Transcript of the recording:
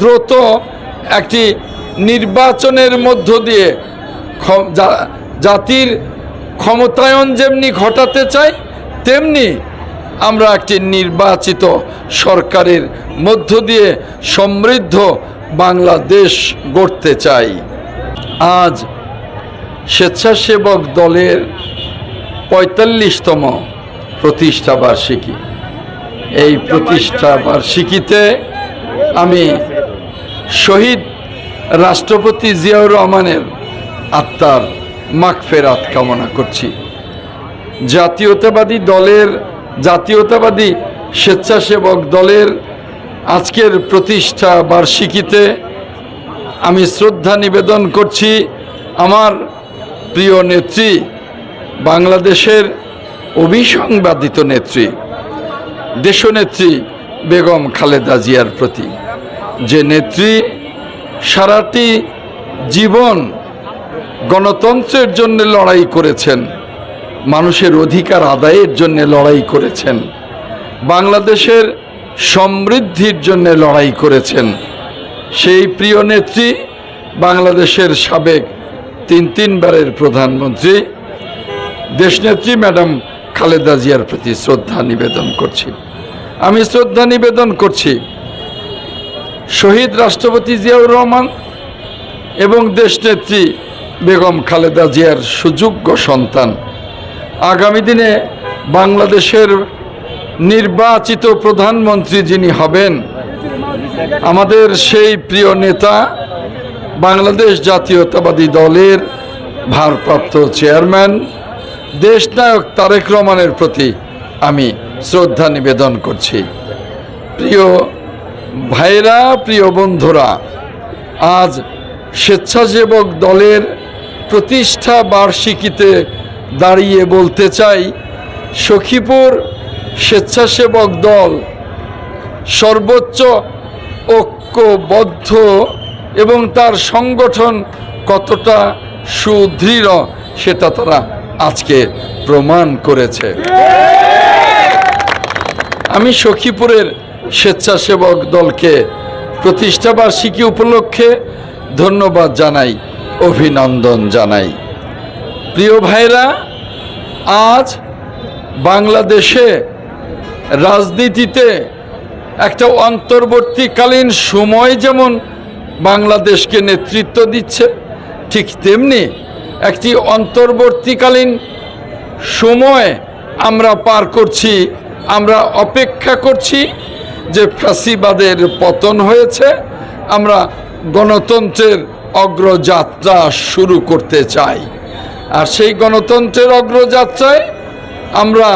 দ্রুত একটি নির্বাচনের মধ্য দিয়ে জাতির ক্ষমতায়ন যেমনি ঘটাতে চাই, তেমনি আমরা একটি নির্বাচিত সরকারের মধ্য দিয়ে সমৃদ্ধ বাংলাদেশ গড়তে চাই। আজ স্বেচ্ছাসেবক দলের পঁয়তাল্লিশতম প্রতিষ্ঠা বার্ষিকী এই প্রতিষ্ঠা বার্ষিকীতে আমি শহীদ রাষ্ট্রপতি জিয়াউর রহমানের আত্মার মাগফেরাত কামনা করছি। জাতীয়তাবাদী দলের, জাতীয়তাবাদী স্বেচ্ছাসেবক দলের আজকের প্রতিষ্ঠা বার্ষিকীতে আমি শ্রদ্ধা নিবেদন করছি আমার প্রিয় নেত্রী, বাংলাদেশের অভিসংবাদিত নেত্রী, দেশনেত্রী বেগম খালেদা জিয়ার প্রতি। যে নেত্রী সারাটি জীবন গণতন্ত্রের জন্য লড়াই করেছেন, মানুষের অধিকার আদায়ের জন্য লড়াই করেছেন, বাংলাদেশের সমৃদ্ধির জন্য লড়াই করেছেন। সেই প্রিয় নেত্রী বাংলাদেশের সাবেক তিন তিনবারের প্রধানমন্ত্রী, দেশনেত্রী ম্যাডাম খালেদা জিয়ার প্রতি শ্রদ্ধা নিবেদন করছি। আমি শ্রদ্ধা নিবেদন করছি শহীদ রাষ্ট্রপতি জিয়াউর রহমান এবং দেশনেত্রী বেগম খালেদা জিয়ার সুযোগ্য সন্তান। আগামী দিনে বাংলাদেশের নির্বাচিত প্রধানমন্ত্রী যিনি হবেন, আমাদের সেই প্রিয় নেতা বাংলাদেশ জাতীয়তাবাদী দলের ভারপ্রাপ্ত চেয়ারম্যান, দেশনায়ক তারেক রহমানের প্রতি আমি শ্রদ্ধা নিবেদন করছি। প্রিয় ভাইরা, প্রিয় বন্ধুরা, আজ স্বেচ্ছাসেবক দলের প্রতিষ্ঠা বার্ষিকীতে দাঁড়িয়ে বলতে চাই, সখীপুর স্বেচ্ছাসেবক দল সর্বোচ্চ ঐক্যবদ্ধ এবং তার সংগঠন কতটা সুদৃঢ় সেটা তারা আজকে প্রমাণ করেছে। আমি সখীপুরের স্বেচ্ছাসেবক দলকে প্রতিষ্ঠাবার্ষিকী উপলক্ষে ধন্যবাদ জানাই, অভিনন্দন জানাই। প্রিয় ভাইরা আজ বাংলাদেশে রাজনীতিতে একটা অন্তর্বর্তীকালীন সময় যেমন বাংলাদেশকে নেতৃত্ব দিচ্ছে, ঠিক তেমনি একটি অন্তর্বর্তীকালীন সময় আমরা পার করছি, আমরা অপেক্ষা করছি। যে ফ্যাসিবাদের পতন হয়েছে, আমরা গণতন্ত্রের অগ্রযাত্রা শুরু করতে চাই। আর সেই গণতন্ত্রের অগ্রযাত্রায় আমরা